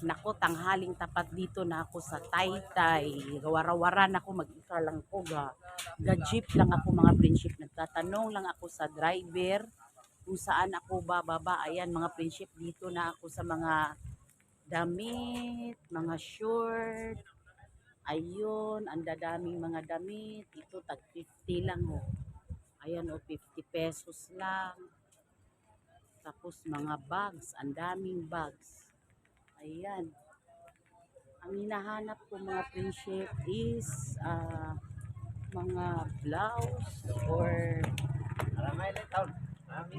Nako, tanghaling tapat dito na ako sa Taytay. Warawaran ako, mag-isa lang ko ga. Ga-jeep lang ako mga friendship. Nagtatanong lang ako sa driver kung saan ako bababa. Ayan mga friendship, dito na ako sa mga damit, mga short. Ayun, ang dadaming mga damit. Ito, tag 50 lang oh. Ayan oh, 50 pesos lang. Tapos mga bags, ang daming bags. Ayan. Ang hinahanap ko mga friendship is ah, mga blouse or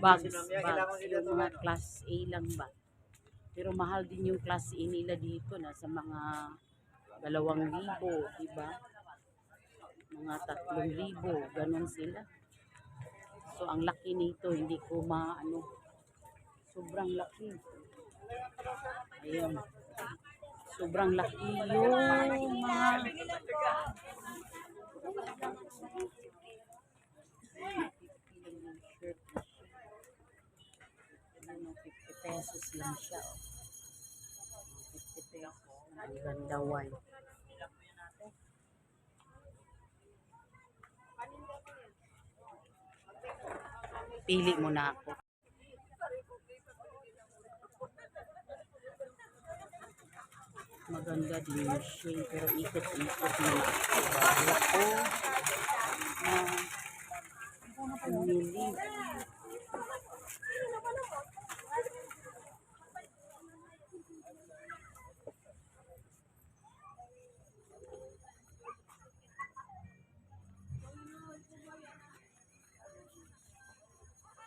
bags, bags. Yung mga class A lang ba. Pero mahal din yung class A nila dito na sa mga dalawang libo, diba? Mga tatlong libo, ganun sila. So ang laki nito, hindi ko maano, sobrang laki. Ayun. Sobrang laki 50 pesos lang siya. Oh. 50 pesos. Ang ganda white. Pili mo na ako. Maganda din shade pero ikot-ikot na ako. Bahala ko na pumili.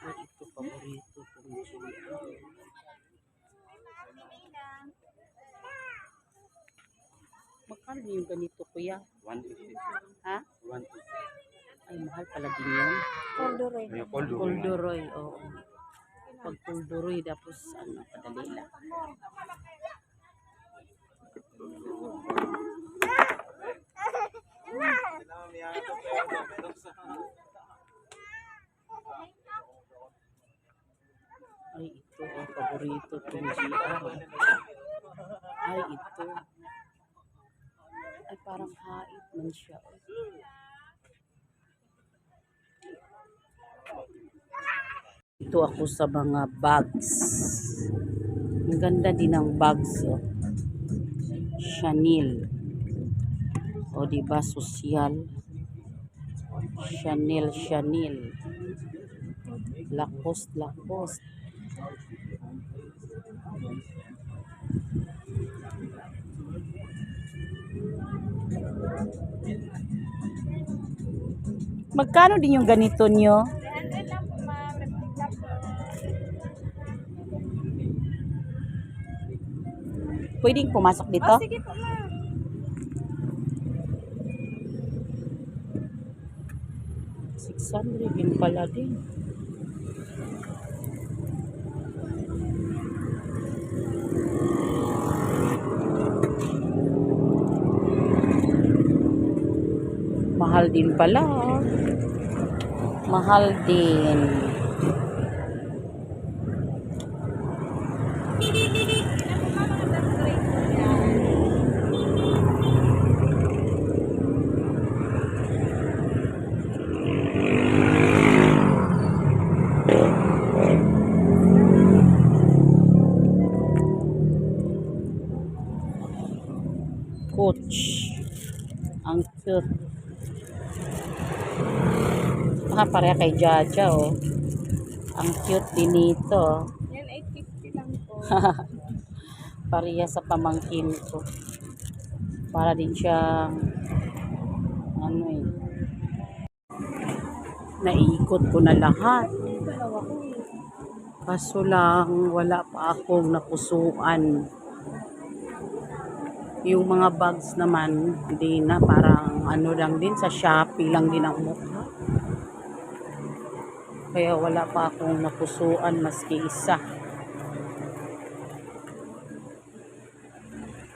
Ay, ito paborito kong chili. Magkano yung ganito kuya? 150. Ha? 150. Ay, mahal pala din yun. Corduroy. May poldo. Kulduroy, oo. Pag kulduroy, tapos ano, padali lang. Ay, ito, ang paborito kong GR. Ay, ito. Parang hait man siya. Ito ako sa mga bags. Ang ganda din ng bags. Oh. Chanel. O, di ba sosyal? Chanel, Chanel. Lacoste, Lacoste. Magkano din yung ganito nyo? 300 lang po, ma'am. Replica po. Pwedeng pumasok dito? Oh, sige po, ma'am. Six hundred din pala din. Mahal din pala. oh. Mahal din. Coach. Ang cute. Ah, pareha kay Jaja, oh. Ang cute din nito. Yan, 850 lang po. Pareha sa pamangkin ko. Para din siyang ano eh. Naikot ko na lahat. Kaso lang, wala pa akong napusuan. Yung mga bags naman, hindi na parang ano lang din, sa Shopee lang din ang mukha. Kaya wala pa akong napusuan maski isa.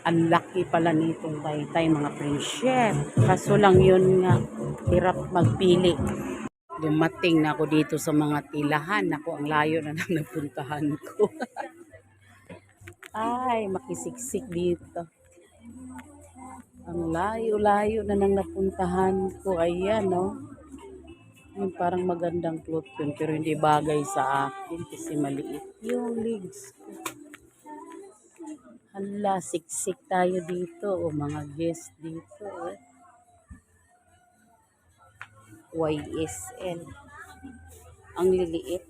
Ang laki pala nitong taytay mga friendship. Kaso lang yun nga, hirap magpili. Dumating na ako dito sa mga tilahan. Ako, ang layo na nang napuntahan ko. Ay, makisiksik dito. Ang layo-layo na nang napuntahan ko. Ayan, no? Yung parang magandang cloth yun, pero hindi bagay sa akin kasi maliit yung legs ko. Hala, siksik tayo dito. O mga guest dito. Eh. YSL. Ang liliit.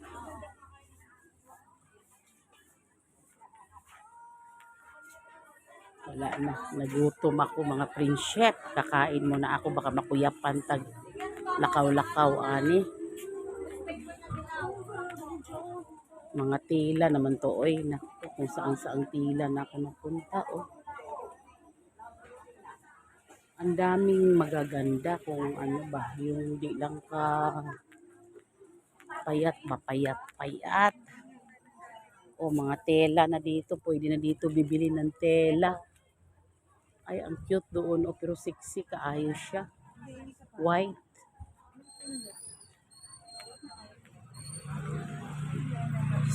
Wala na. Nagutom ako mga prinsep. Kakain muna ako. Baka makuyapan tag lakaw-lakaw ani. Mga tila naman to oy. Naku, kung saan saang tila na ako napunta oh. Ang daming magaganda kung ano ba, yung di lang ka payat, mapayat, payat. O mga tela na dito, pwede na dito bibili ng tela. Ay, ang cute doon. O, pero sexy, kaayos siya. White.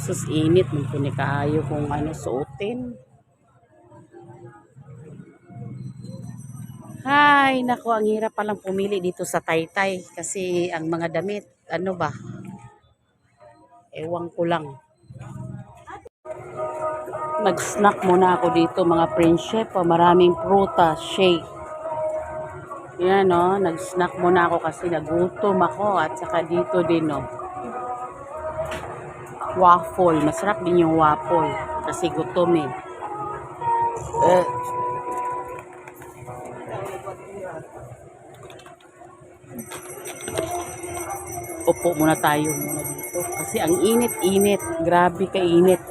Sus, init. May kuni kaayo kung ano suotin. Hay, nako, ang hirap palang pumili dito sa Taytay. Kasi ang mga damit, ano ba? Ewan ko lang. Nag-snack muna ako dito mga friendship. Maraming prutas, shake. Yan oh, nag-snack muna ako kasi nagutom ako at saka dito din oh. Waffle, masarap din yung waffle kasi gutom eh. Eh. Upo muna tayo muna dito kasi ang init-init, grabe ka init.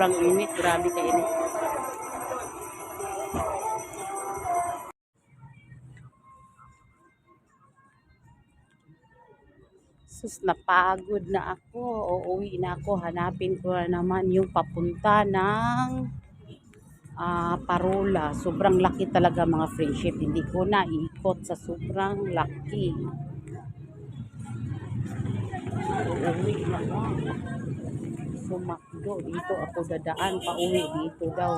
Sobrang init. Grabe ka init. Sus, napagod na ako. Uuwi na ako. Hanapin ko na naman yung papunta ng ah, parola. Sobrang laki talaga mga friendship. Hindi ko na ikot sa sobrang laki. Uuwi na ako sumakdo. Dito ako dadaan pauwi dito daw.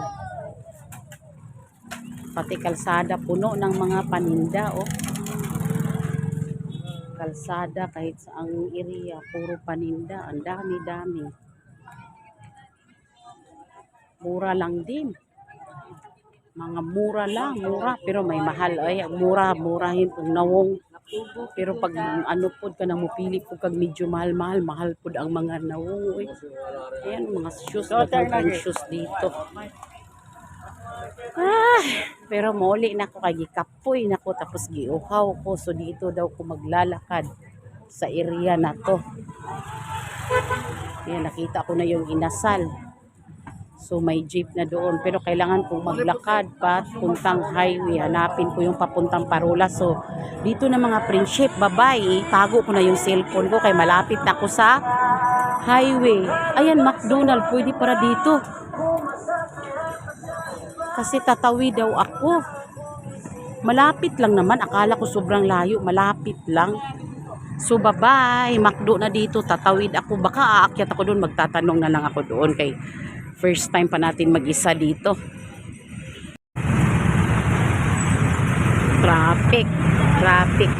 Pati kalsada puno ng mga paninda oh. Kalsada kahit sa ang area puro paninda. Ang dami dami. Mura lang din. Mga mura lang mura. Pero may mahal. Ay mura murahin. Kung nawong pero pag ano pod ka na mupili po kag medyo mahal mahal pod ang mga nawong oy. Ayan, mga shoes, mga shoes dito. Ah, pero muli na ako kay gikapoy na ko tapos giuhaw ko. So dito daw ko maglalakad sa area na to. Ayan, nakita ko na yung inasal. So may jeep na doon. Pero kailangan kong maglakad pa puntang highway. Hanapin ko yung papuntang parola. So dito na mga friendship, bye-bye. Tago ko na yung cellphone ko kay malapit na ako sa highway. Ayan, McDonald. Pwede para dito. Kasi tatawi daw ako. Malapit lang naman. Akala ko sobrang layo. Malapit lang. So bye-bye. McDo na dito. Tatawid ako. Baka aakyat ako doon. Magtatanong na lang ako doon kay first time pa natin mag-isa dito. Traffic. Traffic.